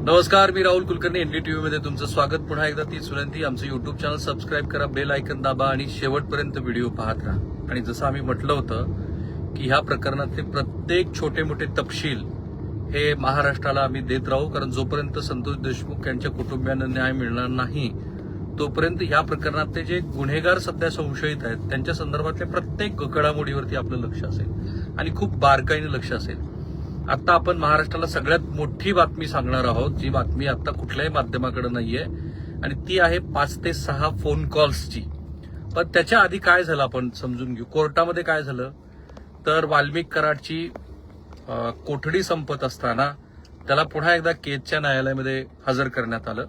नमस्कार मी राहुल कुलकर्णी एनडीटीव्ही मध्ये तुमचं स्वागत. पुन्हा एकदा तीच विनंती आमचं युट्यूब चॅनल सबस्क्राईब करा बेल आयकन दाबा आणि शेवटपर्यंत व्हिडिओ पाहत राहा. आणि जसं आम्ही म्हटलं होतं की ह्या प्रकरणातले प्रत्येक छोटे मोठे तपशील हे महाराष्ट्राला आम्ही देत राहू कारण जोपर्यंत संतोष देशमुख यांच्या कुटुंबियांना न्याय मिळणार नाही तोपर्यंत ह्या प्रकरणातले जे गुन्हेगार सध्या संशयित आहेत त्यांच्या संदर्भातल्या प्रत्येक घडामोडीवरती आपलं लक्ष असेल. आणि खूप बारकाईने लक्ष असेल. आता आपण महाराष्ट्राला सगळ्यात मोठी बातमी सांगणार आहोत जी बातमी आता कुठल्याही माध्यमाकडे नाहीये आणि ती आहे पाच ते सहा फोन कॉल्सची पण त्याच्या आधी काय झालं आपण समजून घेऊ. कोर्टामध्ये काय झालं? तर वाल्मिक कराडची कोठडी संपत असताना त्याला पुन्हा एकदा केजच्या न्यायालयामध्ये हजर करण्यात आलं.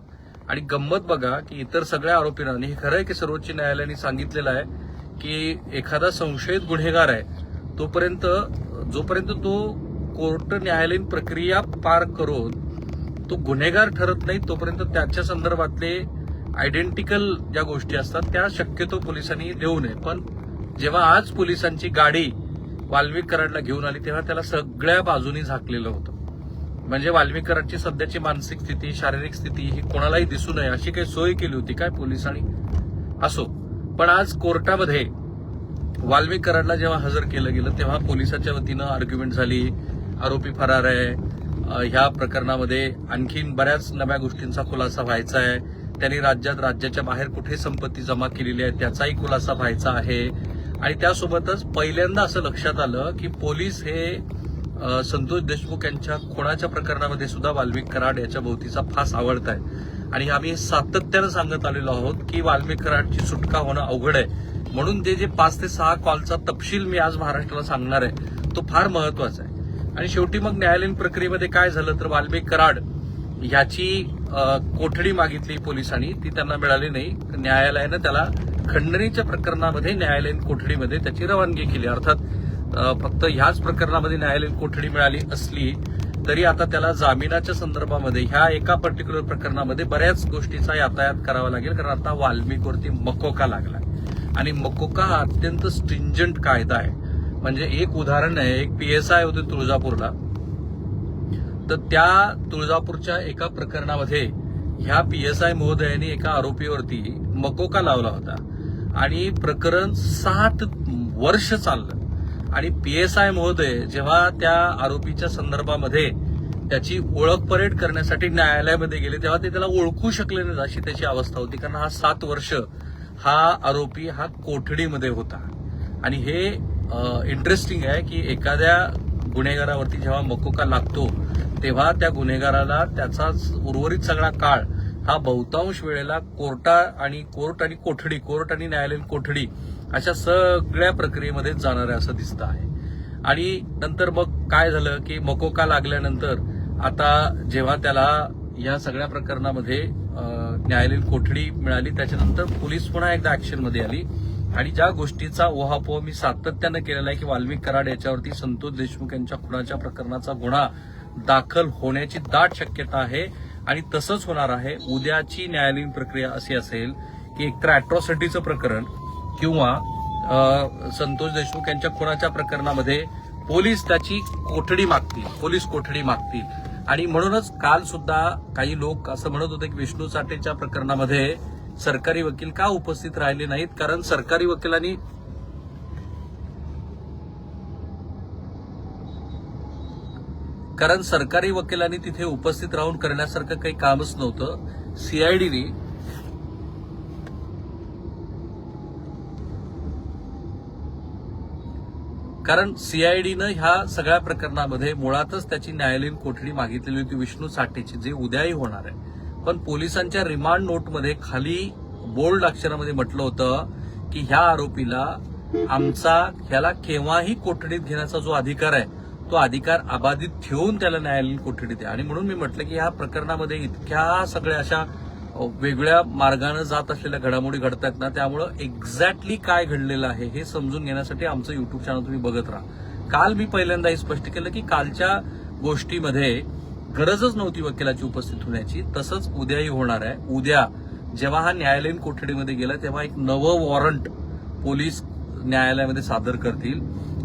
आणि गंमत बघा की इतर सगळ्या आरोपींना आणि हे खरं आहे की सर्वोच्च न्यायालयाने सांगितलेलं आहे की एखादा संशयित गुन्हेगार आहे तोपर्यंत जोपर्यंत तो कोर्ट न्यायालयीन प्रक्रिया पार करून तो गुन्हेगार ठरत नाही तोपर्यंत त्याच्या संदर्भातले आयडेंटिकल ज्या गोष्टी असतात त्या शक्यतो पोलिसांनी देऊ नये. पण जेव्हा आज पोलिसांची गाडी वाल्मिक कराडला घेऊन आली तेव्हा त्याला सगळ्या बाजूनी झाकलेलं होतं. म्हणजे वाल्मिक कराडची सध्याची मानसिक स्थिती शारीरिक स्थिती ही कोणालाही दिसू नये अशी काही सोय केली होती काय पोलिसांनी? असो. पण आज कोर्टामध्ये वाल्मिक कराडला जेव्हा हजर केलं गेलं तेव्हा पोलिसाच्या वतीनं आर्ग्युमेंट झाली आरोपी फरार आहे. ह्या प्रकरणामध्ये आणखीन बऱ्याच नव्या गोष्टींचा खुलासा व्हायचा आहे. त्यांनी राज्यात राज्याच्या बाहेर कुठे संपत्ती जमा केलेली आहे त्याचाही खुलासा व्हायचा आहे. आणि त्यासोबतच पहिल्यांदा असं लक्षात आलं की पोलीस हे संतोष देशमुख यांच्या खुणाच्या प्रकरणामध्ये सुद्धा वाल्मिक कराड याच्या भोवतीचा फास आवडत आहे आणि आम्ही सातत्यानं सांगत आलेलो आहोत की वाल्मिक कराडची सुटका होणं अवघड आहे. म्हणून ते जे पाच ते सहा कॉलचा तपशील मी आज महाराष्ट्राला सांगणार आहे तो फार महत्त्वाचा आहे. आणि शेवटी मग न्यायालयीन प्रक्रियेमध्ये काय झालं तर वाल्मिक कराड ह्याची कोठडी मागितली पोलिसांनी ती त्यांना मिळाली नाही. न्यायालयानं त्याला खंडणीच्या प्रकरणामध्ये न्यायालयीन कोठडीमध्ये त्याची रवानगी केली. अर्थात फक्त ह्याच प्रकरणामध्ये न्यायालयीन कोठडी मिळाली असली तरी आता त्याला जामिनाच्या संदर्भामध्ये ह्या एका पर्टिक्युलर प्रकरणामध्ये बऱ्याच गोष्टीचा यातायात करावा लागेल. कारण आता वाल्मिकवरती मकोका लागला आणि मकोका हा अत्यंत स्ट्रिंजंट कायदा आहे. म्हणजे एक उदाहरण आहे एक पी एस आय होते तुळजापूरला. तर त्या तुळजापूरच्या एका प्रकरणामध्ये ह्या पी एस आय महोदयाने एका आरोपीवरती मकोका लावला होता. आणि प्रकरण सात वर्ष चाललं. आणि पी एस आय महोदय जेव्हा त्या आरोपीच्या संदर्भामध्ये त्याची ओळख परेड करण्यासाठी न्यायालयामध्ये गेले तेव्हा ते त्याला ओळखू शकले नाही अशी त्याची अवस्था होती. कारण हा सात वर्ष हा आरोपी हा कोठडीमध्ये होता. आणि हे इंटरेस्टिंग आहे की एखाद्या गुन्हेगारावरती जेव्हा मकोका लागतो तेव्हा त्या गुन्हेगाराला त्याचाच उर्वरित सगळा काळ हा बहुतांश वेळेला कोर्टा आणि कोर्ट आणि कोठडी कोर्ट आणि न्यायालयीन कोठडी अशा सगळ्या प्रक्रियेमध्ये जाणार आहे असं दिसतं आहे. आणि नंतर मग काय झालं की मकोका लागल्यानंतर आता जेव्हा त्याला या सगळ्या प्रकरणामध्ये न्यायालयीन कोठडी मिळाली त्याच्यानंतर पोलीस पुन्हा एकदा ऍक्शनमध्ये आली. आणि ज्या गोष्टीचा ओहापोह मी सातत्यानं केलेला आहे की वाल्मिक कराड याच्यावरती संतोष देशमुख यांच्या खुनाच्या प्रकरणाचा गुन्हा दाखल होण्याची दाट शक्यता आहे आणि तसंच होणार आहे. उद्याची न्यायालयीन प्रक्रिया अशी असेल की एकतर अॅट्रॉसिटीचं प्रकरण किंवा संतोष देशमुख यांच्या खुनाच्या प्रकरणामध्ये पोलीस त्याची कोठडी मागतील पोलीस कोठडी मागतील. आणि म्हणूनच काल सुद्धा काही लोक असं म्हणत होते की विष्णू साठेच्या प्रकरणामध्ये सरकारी वकील का उपस्थित राहिले नाहीत? कारण सरकारी वकिलांनी कारण सरकारी वकिलांनी तिथे उपस्थित राहून करण्यासारखं काही कामच नव्हतं. सीआयडीने कारण सीआयडीनं ह्या सगळ्या प्रकरणामध्ये मुळातच त्याची न्यायालयीन कोठडी मागितलेली होती विष्णू साठेची जे उद्याही होणार आहे. पण पोलिसांच्या रिमांड नोटमध्ये खाली बोल्ड अक्षरामध्ये म्हटलं होतं की ह्या आरोपीला आमचा ह्याला केव्हाही कोठडीत घेण्याचा जो अधिकार आहे तो अधिकार अबाधित ठेवून त्याला न्यायालयीन कोठडी द्या आणि म्हणून मी म्हटलं की ह्या प्रकरणामध्ये इतक्या सगळ्या अशा वेगळ्या मार्गानं जात असलेल्या घडामोडी घडतात ना त्यामुळं एक्झॅक्टली काय घडलेलं आहे हे समजून घेण्यासाठी आमचं युट्यूब चॅनल तुम्ही बघत राहा. काल मी पहिल्यांदा हे स्पष्ट केलं की कालच्या गोष्टीमध्ये गरजच नव्हती वकिलाची उपस्थित होण्याची तसंच उद्याही होणार आहे. उद्या जेव्हा हा न्यायालयीन कोठडीमध्ये गेला तेव्हा एक नवं वॉरंट पोलीस न्यायालयामध्ये सादर करतील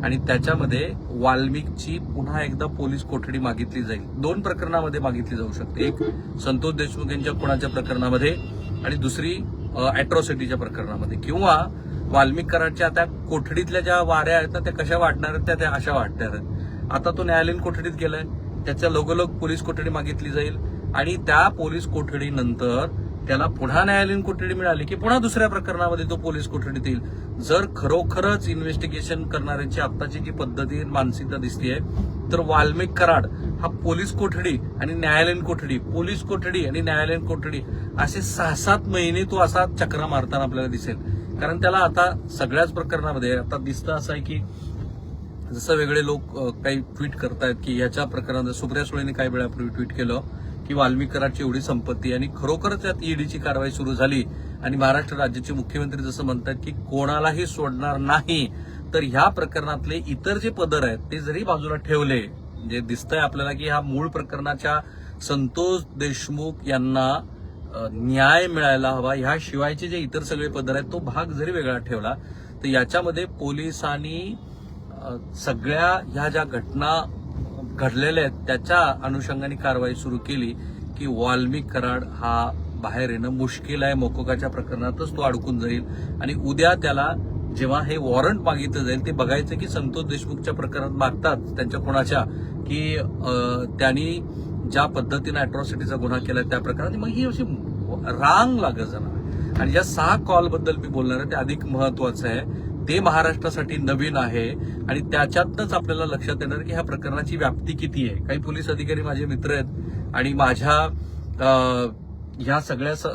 आणि त्याच्यामध्ये वाल्मिकची पुन्हा एकदा पोलीस कोठडी मागितली जाईल. दोन प्रकरणामध्ये मागितली जाऊ शकते. एक संतोष देशमुख यांच्या कुणाच्या प्रकरणामध्ये आणि दुसरी अॅट्रॉसिटीच्या प्रकरणामध्ये. किंवा वाल्मिक कराडच्या त्या कोठडीतल्या ज्या वाऱ्या आहेत ना त्या कशा वाटणार आहेत त्या त्या अशा वाटणार आहेत. आता तो न्यायालयीन कोठडीत गेलाय. त्याच्या लगोलग पोलीस कोठडी मागितली जाईल. आणि त्या पोलीस कोठडीनंतर त्याला पुन्हा न्यायालयीन कोठडी मिळाली की पुन्हा दुसऱ्या प्रकरणामध्ये तो पोलीस कोठडीत येईल? जर खरोखरच इन्व्हेस्टिगेशन करणाऱ्यांची आत्ताची जी पद्धती मानसिकता दिसतीये तर वाल्मिक कराड हा पोलीस कोठडी आणि न्यायालयीन कोठडी पोलीस कोठडी आणि न्यायालयीन कोठडी असे सहा सात महिने तो असा चक्र मारताना आपल्याला दिसेल. कारण त्याला आता सगळ्याच प्रकरणामध्ये आता दिसतं असं आहे की जसं वेगळे लोक काही ट्विट करतायत की याच्या प्रकरणात सुप्रिया सुळेने काही वेळापूर्वी ट्विट केलं. की वाल्मिकराची एवढी संपत्ती आणि खरोखरच यात ईडीची कारवाई सुरू झाली. आणि महाराष्ट्र राज्याचे मुख्यमंत्री जसं म्हणतात की कोणालाही सोडणार नाही तर ह्या प्रकरणातले इतर जे पदर आहेत ते जरी बाजूला ठेवले म्हणजे दिसतंय आपल्याला की ह्या मूळ प्रकरणाच्या संतोष देशमुख यांना न्याय मिळायला हवा ह्या शिवायचे जे इतर सगळे पदर आहेत तो भाग जरी वेगळा ठेवला तर याच्यामध्ये पोलिसांनी सगळ्या ह्या ज्या घटना घडलेले आहेत त्याच्या अनुषंगाने कारवाई सुरू केली की वाल्मिक कराड हा बाहेर येणं मुश्किल आहे. मोकोकाच्या प्रकरणातच तो अडकून जाईल आणि उद्या त्याला जेव्हा हे वॉरंट मागितलं जाईल ते बघायचं की संतोष देशमुखच्या प्रकरणात मागतात त्यांच्या कोणाच्या की त्यांनी ज्या पद्धतीनं अॅट्रॉसिटीचा गुन्हा केला त्या प्रकारात मग ही अशी रांग लागत जाणार. आणि या सहा कॉलबद्दल मी बोलणार आहे ते अधिक महत्वाचं आहे. ते महाराष्ट्रासाठी नवीन आहे आणि त्याच्यातनंच आपल्याला लक्षात येणार की ह्या प्रकरणाची व्याप्ती किती आहे. काही पोलीस अधिकारी माझे मित्र आहेत आणि माझ्या ह्या सगळ्या स-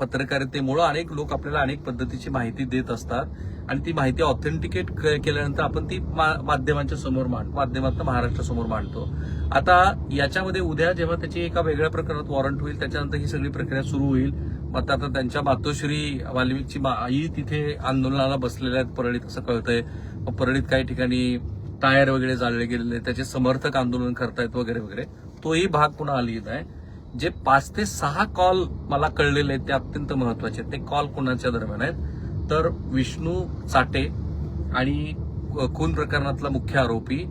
पत्रकारितेमुळं अनेक लोक आपल्याला अनेक पद्धतीची माहिती देत असतात आणि ती माहिती ऑथेंटिकेट केल्यानंतर आपण ती मा- माध्यमांच्या समोर मांड माध्यमातून महाराष्ट्रासमोर मांडतो. आता याच्यामध्ये उद्या जेव्हा त्याची एका वेगळ्या प्रकरणात वॉरंट होईल त्याच्यानंतर ही सगळी प्रक्रिया सुरू होईल मग आता त्यांच्या मातोश्री वाल्मिकची आई तिथे आंदोलनाला बसलेल्या आहेत. परळीत असं कळतंय. मग परळीत काही ठिकाणी टायर वगैरे जाळले गेलेले आहेत, त्याचे समर्थक आंदोलन करतायत वगैरे वगैरे. तोही भाग पुन्हा आली आहे. जे पाच ते सहा कॉल मला कळलेले आहेत ते अत्यंत महत्त्वाचे आहेत. ते कॉल कोणाच्या दरम्यान आहेत? तर विष्णू चाटे आणि खून प्रकरणातला मुख्य आरोपी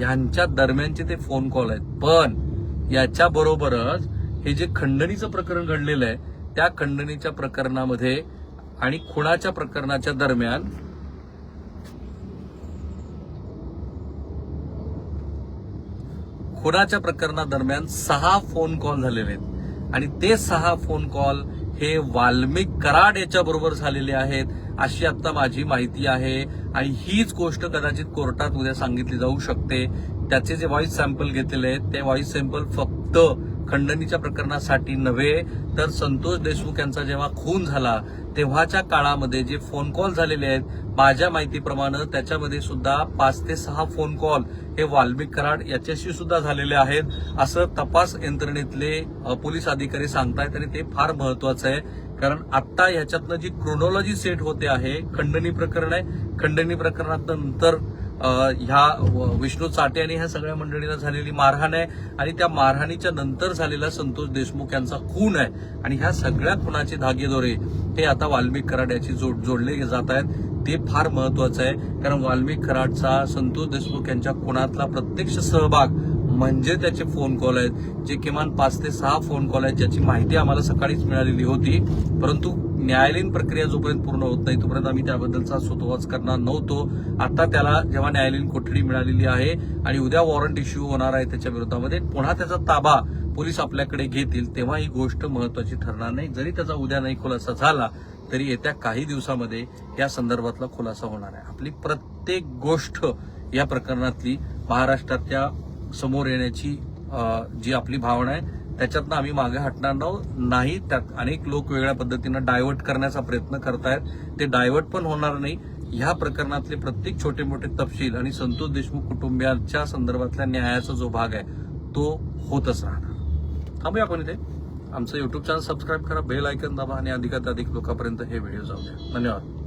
यांच्या दरम्यानचे ते फोन कॉल आहेत. पण याच्या बरोबरच हे जे खंडणीचं प्रकरण घडलेलं आहे त्या खंडणीच्या प्रकरणामध्ये आणि खुणाच्या प्रकरणाच्या दरम्यान खुणाच्या प्रकरणादरम्यान सहा फोन कॉल झालेले आहेत. आणि ते सहा फोन कॉल हे वाल्मिक कराड याच्या बरोबर झालेले आहेत अशी आता माझी माहिती आहे. आणि हीच गोष्ट कदाचित कोर्टात उद्या सांगितली जाऊ शकते. त्याचे जे व्हॉइस सॅम्पल घेतलेले आहेत ते व्हॉइस सॅम्पल फक्त खंडणीच्या प्रकरणासाठी नव्हे तर संतोष देशमुख यांचा जेव्हा खून झाला तेव्हाच्या काळामध्ये जे फोन कॉल झालेले आहेत माझ्या माहितीप्रमाणे त्याच्यामध्ये सुद्धा पाच ते सहा फोन कॉल हे वाल्मिक कराड याच्याशी सुद्धा झालेले आहेत. असं तपास यंत्रणेतले पोलीस अधिकारी सांगतायत आणि ते फार महत्वाचं आहे. कारण आता ह्याच्यातनं जी क्रोनॉलॉजी सेट होते आहे खंडणी प्रकरण आहे. खंडणी प्रकरणात नंतर ह्या व- विष्णू चाटे आणि ह्या सगळ्या मंडळींना झालेली मारहाण आहे आणि त्या मारहाणीच्या नंतर झालेला संतोष देशमुख यांचा खून आहे. आणि ह्या सगळ्या खुनाचे धागेदोरे हे आता वाल्मिक कराड याची जोड जोडले जात आहेत. ते फार महत्वाचं आहे. कारण वाल्मिक कराडचा संतोष देशमुख यांच्या खुनातला प्रत्यक्ष सहभाग म्हणजे त्याचे फोन कॉल आहेत. जे किमान पाच ते सहा फोन कॉल आहेत ज्याची माहिती आम्हाला सकाळीच मिळालेली होती. परंतु न्यायालयीन प्रक्रिया जोपर्यंत पूर्ण होत नाही तोपर्यंत आम्ही त्याबद्दलचा सुतोवाच करणार नव्हतो. आता त्याला जेव्हा न्यायालयीन कोठडी मिळालेली आहे आणि उद्या वॉरंट इश्यू होणार आहे त्याच्या विरोधामध्ये पुन्हा त्याचा ताबा पोलीस आपल्याकडे घेतील तेव्हा ही गोष्ट महत्वाची ठरणार नाही. जरी त्याचा उद्या नाही खुलासा झाला तरी येत्या काही दिवसामध्ये या संदर्भातला खुलासा होणार आहे. आपली प्रत्येक गोष्ट या प्रकरणातली महाराष्ट्रातल्या समोर येण्याची जी आपली भावना आहे त्याच्यातनं आम्ही मागे हटणार नाही. त्यात अनेक लोक वेगळ्या पद्धतीनं डायव्हर्ट करण्याचा प्रयत्न करतायत. ते डायव्हर्ट पण होणार नाही. ह्या प्रकरणातले प्रत्येक छोटे मोठे तपशील आणि संतोष देशमुख कुटुंबियांच्या संदर्भातल्या न्यायाचा जो भाग आहे तो होतच राहणार. थांबूया आपण इथे. आमचं युट्यूब चॅनल सबस्क्राईब करा बेल आयकन दाबा आणि अधिकात अधिक लोकांपर्यंत हे व्हिडिओ जाऊ द्या. धन्यवाद.